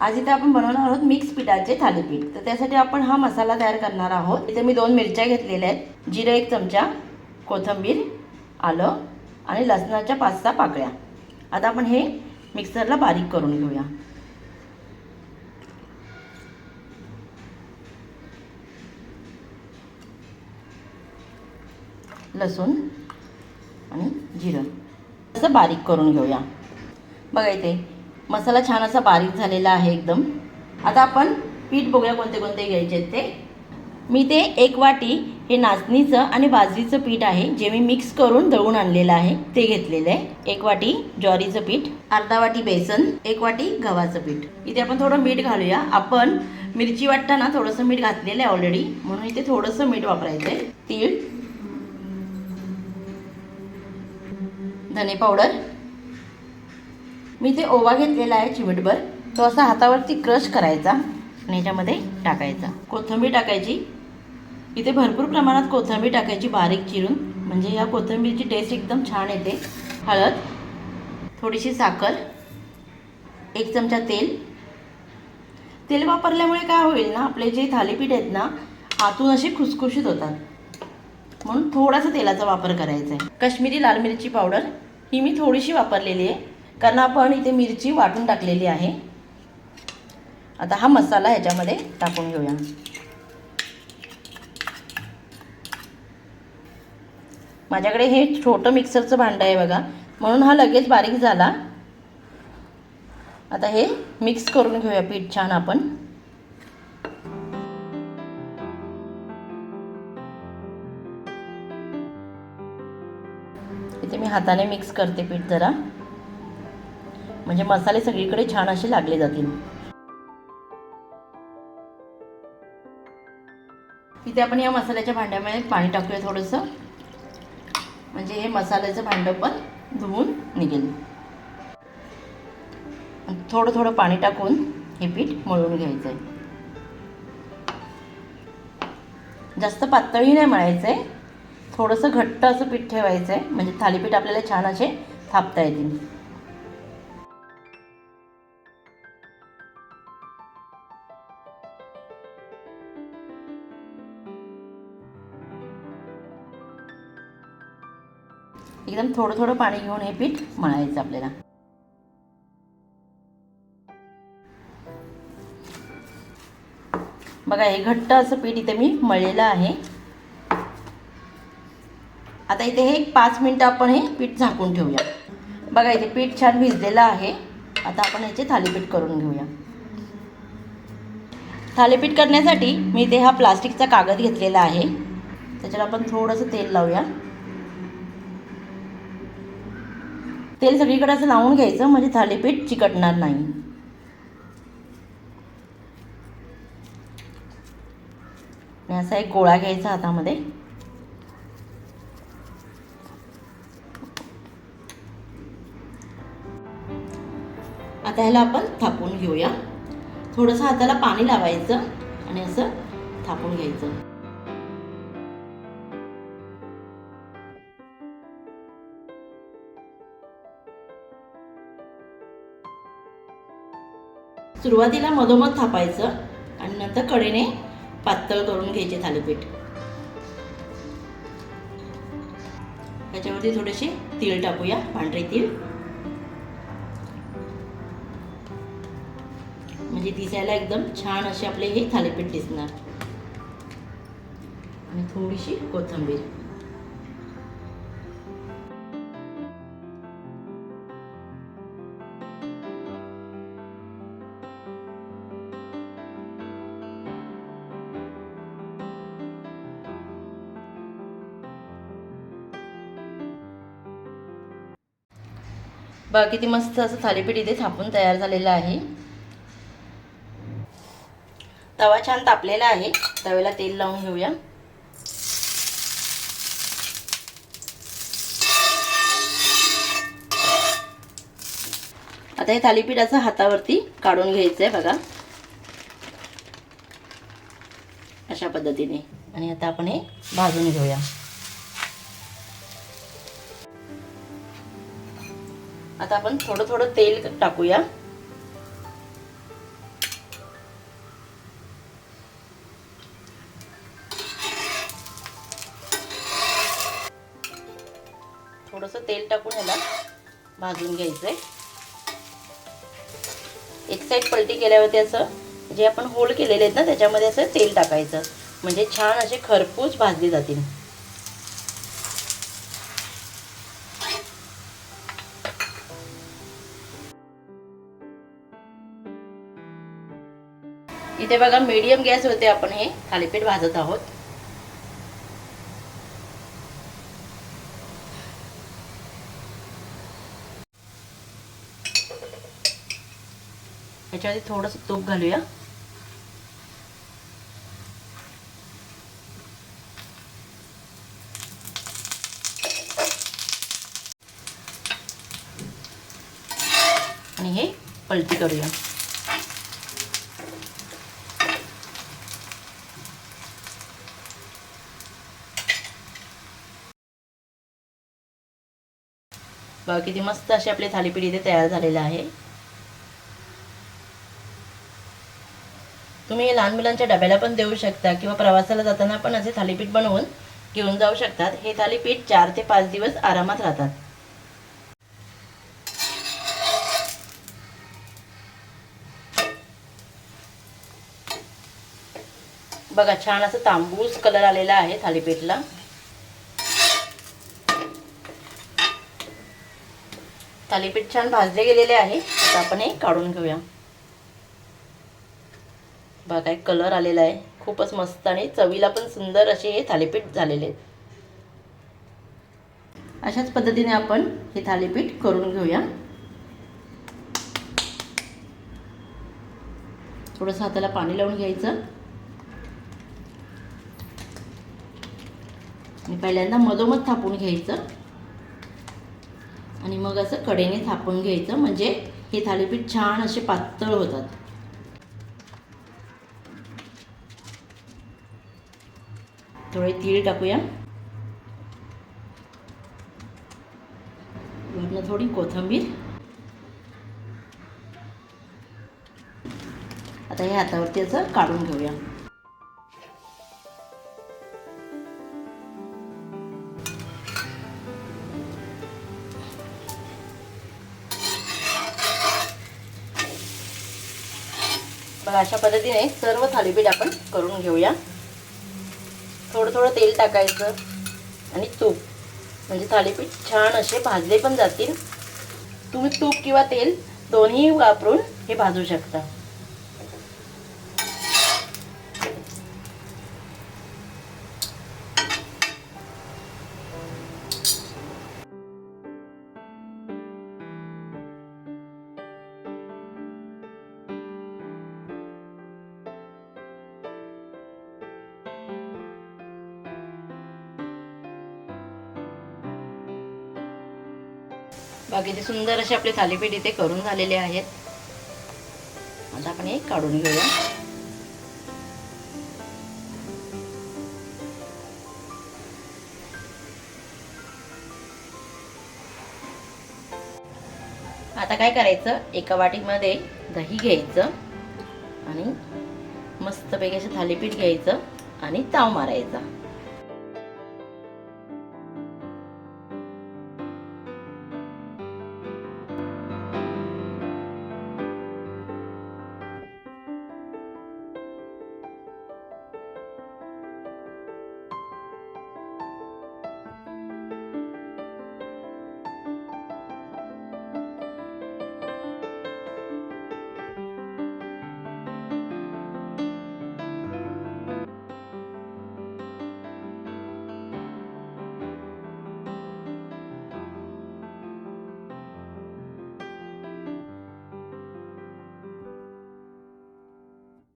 आज इथे आपण बनवणार आहोत मिक्स पिठाचे थालीपीठ. तर त्यासाठी आपण हा मसाला तयार करणार आहोत. इथे मी दोन मिरच्या घेतलेल्या आहेत. जिरं एक चमचा कोथिंबीर आलं आणि लसणाच्या पाच सहा पाकळ्या. आता आपण हे मिक्सरला बारीक करून घेऊया. लसूण आणि जिरं. असं बारीक करून घेऊया. बघा इथे मसाला छान असा बारीक झालेला आहे एकदम. आता आपण पीठ बघूया कोणते कोणते घ्यायचे आहेत ते. मी ते एक वाटी हे नाचणीचं आणि बाजरीचं पीठ आहे जे मी मिक्स करून दळून आणलेलं आहे ते घेतलेलं आहे. एक वाटी ज्वारीचं पीठ अर्धा वाटी बेसन एक वाटी गव्हाचं पीठ. इथे आपण थोडं मीठ घालूया. आपण मिरची वाटताना थोडंसं मीठ घातलेलं आहे ऑलरेडी म्हणून इथे थोडंसं मीठ वापरायचं आहे तीळ. धने पावडर. मी ते ओवा घेतलेला आहे चिमटभर तो असा हातावरती क्रश करायचा आणि याच्यामध्ये टाकायचा. कोथिंबीर टाकायची. इथे भरपूर प्रमाणात कोथिंबीर टाकायची बारीक चिरून. म्हणजे या कोथिंबीरची टेस्ट एकदम छान येते. हळद थोडीशी साखर एक चमचा तेल. तेल वापरल्यामुळे काय होईल ना आपले जे थालीपीठ आहेत ना आतून असे खुसखुशीत होतात. म्हणून थोडासा तेलाचा वापर करायचा आहे. काश्मीरी लाल मिरची पावडर ही मी थोडीशी वापरलेली आहे. कारण आपण इथे मिरची वाटून टाकलेली आहे. आता हा मसाला ह्याच्यामध्ये टाकून घेऊया. माझ्याकडे हे छोटं मिक्सरचं भांडं आहे बघा. म्हणून हा लगेच बारीक झाला. आता हे मिक्स करून घेऊया पीठ छान आपण. इथे मी हाताने मिक्स करते पीठ जरा. म्हणजे मसाले सगळीकडे छान असे लागले जातील. तिथे आपण या मसाल्याच्या भांड्यामध्ये पाणी टाकूया थोडंसं. म्हणजे हे मसाल्याचं भांडं पण धुवून निघेल. थोडं थोडं पाणी टाकून हे पीठ मळून घ्यायचं आहे जास्त पातळही नाही मळायचं आहे थोडंसं घट्ट असं पीठ ठेवायचं आहे म्हणजे थालीपीठ आपल्याला छान असे थापता येतील. एकदम थोडं थोडं पाणी घेऊन हे पीठ मळायचं आपल्याला. बघा हे घट्ट असं पीठ इथे मी मळलेलं आहे. आता इथे हे एक पाच मिनटं आपण हे पीठ झाकून ठेवूया. बघा इथे पीठ छान भिजलेलं आहे. आता आपण याचे थालीपीठ करून घेऊया. थालीपीठ करण्यासाठी मी इथे हा प्लास्टिकचा कागद घेतलेला आहे. त्याच्यावर आपण थोडंसं तेल लावूया. तेल सगळीकडे असं लावून घ्यायचं म्हणजे थालीपीठ चिकटणार नाही. आणि असा एक गोळा घ्यायचा हातामध्ये. आता ह्याला आपण थापून घेऊया. थोडंसं हाताला पाणी लावायचं आणि असं थापून घ्यायचं. सुरुवातीला मधोमध थापायचं आणि नंतर कडेने पातळ करून घ्यायचे थालीपीठ. त्याच्यावरती थोडेसे तीळ टाकूया पांढरे तीळ. म्हणजे दिसायला एकदम छान असे आपले हे थालीपीठ दिसणार. आणि थोडीशी कोथिंबीर. बघा किती मस्त असं थालीपीठ इथे थापून तयार झालेलं आहे. तवा छान तापलेला आहे. तव्याला तेल लावून घेऊया. आता हे थालीपीठ असं हातावरती काढून घ्यायचं आहे बघा. अशा पद्धतीने. आणि आता आपण हे भाजून घेऊया. आता आपण थोडं थोडं तेल टाकूया. थोडंसं तेल टाकून ह्याला भाजून घ्यायचं आहे एक साईड पलटी केल्यावरती असं जे आपण होल केलेले आहेत ना त्याच्यामध्ये असं तेल टाकायचं. म्हणजे छान असे खरपूस भाजले जातील. इथे बघा मीडियम गॅस होते आपण हे थालीपीठ भाजत आहोत. याच्यामध्ये थोडंसं तूप घालूया. आणि हे पलटी करूया. बघा किती मस्त असे आपले थालीपीठ इथे तयार झालेलं आहे. तुम्ही हे लहान मुलांच्या डब्याला पण देऊ शकता किंवा प्रवासाला जाताना पण असे थालीपीठ बनवून घेऊन जाऊ शकतात. हे थालीपीठ चार ते पाच दिवस आरामात राहतात. बघा छान असं तांबूस कलर आलेला आहे थालीपीठला. थालीपीठ छान भाजले गेलेले आहे. आता आपण हे काढून घेऊया. बघा काय कलर आलेला आहे. खूपच मस्त आणि चवीला पण सुंदर असे हे थालीपीठ झालेले आहेत. अशाच पद्धतीने आपण हे थालीपीठ करून घेऊया. थोडंसं हाताला पाणी लावून घ्यायचं. आणि पहिल्यांदा मधोमध थापून घ्यायचं. आणि मग असं कडेने थापून घ्यायचं. म्हणजे हे थालीपीठ छान असे पातळ होतात. थोडे तीळ टाकूया. वरनं थोडी कोथिंबीर. आता हे हातावरती असं काढून घेऊया. बघा अशा पद्धतीने सर्व थालीपीठ आपण करून घेऊया. थोडं थोडं तेल टाकायचं आणि तूप. म्हणजे थालीपीठ छान असे भाजले पण जातील. तुम्ही तूप किंवा तेल दोन्ही वापरून हे भाजू शकता. बाकीचे सुंदर असे आपले थालीपीठ इथे करून झालेले आहेत. आता आपण हे काढून घेऊया. आता काय करायचं? एका वाटीमध्ये दही घ्यायचं आणि मस्तपैकी असं थालीपीठ घ्यायचं आणि ताव मारायचा.